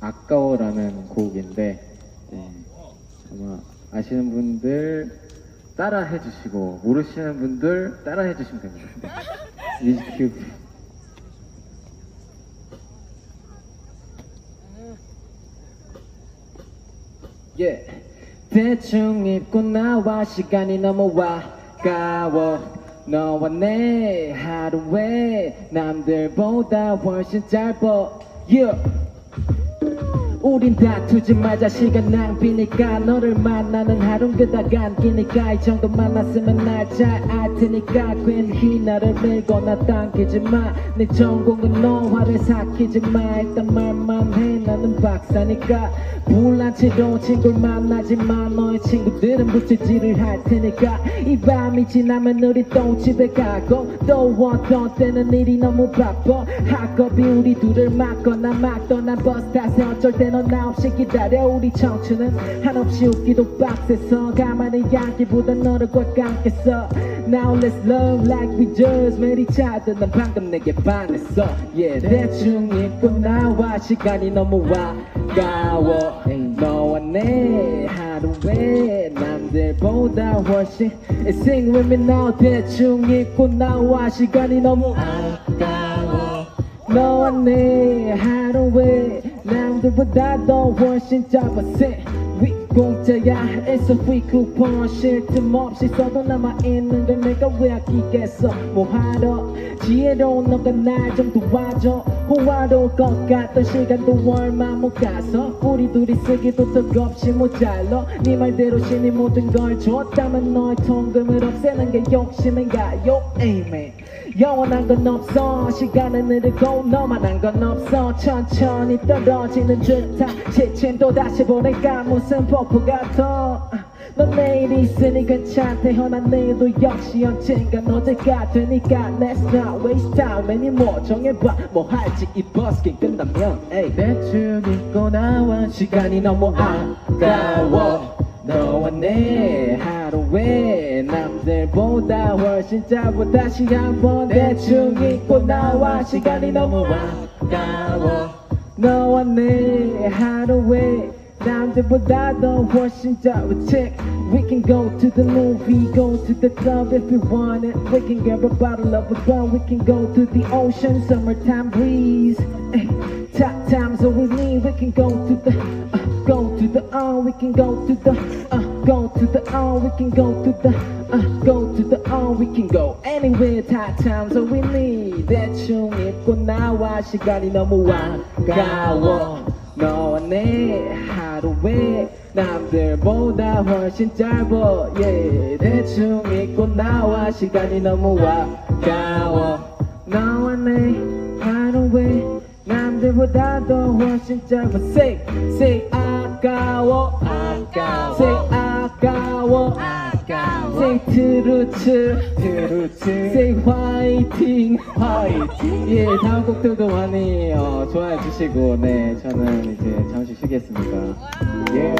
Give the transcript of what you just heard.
아까워라는 곡인데 네, 아마 아시는 분들 따라 해주시고 모르시는 분들 따라 해주시면 됩니다. 네. 뮤직큐 예. 대충 입고 나와 시간이 너무 아까워 너와 내 하루에 남들보다 훨씬 짧아 yeah. 우린 다투지 말자. 시간 낭비니까 너를 만나는 하루는 그닥 안 기니까. 이 정도 만났으면 날잘알 테니까. 괜히 나를 밀거나 당기지 마네 전공은 너화를 삭히지 마. 일단 말만 해. 나는 박사니까. 불난 채로 친구를 만나지 마. 너의 친구들은 부채질을 할 테니까. 이 밤이 지나면 우리 또 집에 가고 또 어떤 때는 일이 너무 바빠. 학업이 우리 둘을 막거나 막거나 버스 타세 어쩔 땐넌 없이 기다려. 우리 청춘은 한없이 웃기도 빡세서. 가만히 앉기보다 너를 꽉 감겠어. Now let's love like we just met each other. 난 방금 내게 반했어. Yeah 대충 입고 나와. 시간이 너무 아까워. 너와 내 하루에 남들보다 훨씬 Sing with me now. 대충 입고 나와. 시간이 너무 아까워. 너와 내 하루에 남들보다 더 훨씬 짧아 Say 위 공짜야. It's free coupon 쉴틈 없이 써도 남아있는 걸 내가 왜 아끼겠어? 뭐하러? 지혜로운 너가 날 좀 도와줘. 호화로울 것 같던 시간도 얼마 못 가서. 우리 둘이 쓰기도 턱없이 모자라. 네 말대로 신이 모든 걸 줬다면 너의 통금을 없애는 게 욕심인가요? Amen. 영원한 건 없어. 시간은 흐르고 너만한 건 없어. 천천히 떨어지는 듯한 시침 또다시 보낼까 무슨 폭포 같아 넌 내일이 있으니 괜찮대 허난 내일도 역시 언젠간 어제가 되니까 Let's not waste time anymore. 정해봐. 뭐 할지 이 버스킹 끝나면 에이. 대충 입고 나와 시간이 너무 아까워. 너와 내 하루에 남들보다 훨씬 짧아. 다시 한번 대충 입고 나와 시간이 너무 아까워. 너와 내 하루에 남들보다 더 훨씬 짧아 Check We can go to the movie, go to the club if we want it We can grab a bottle of a gun, we can go to the ocean Summertime breeze eh, Top times are with me, we can go to the uh, Go to the uh, we can go to the uh, Go to the uh, we can go to the uh, Go to the uh, we can go anywhere Top times are with me 대충 입고 나와 시간이 너무 아까워 너와 내 하루에 남들보다 훨씬 짧아. Yeah. 대충 입고 나와. 시간이 너무 아까워. 너와 내 하루에 남들보다 더 훨씬 짧아. Say, say 아까워. 아까워. Say 트루츠 트루츠 Say 화이팅. 화이팅. 예 다음 곡들도 많이 어, 좋아해 주시고 네 저는 이제 잠시 쉬겠습니다. 예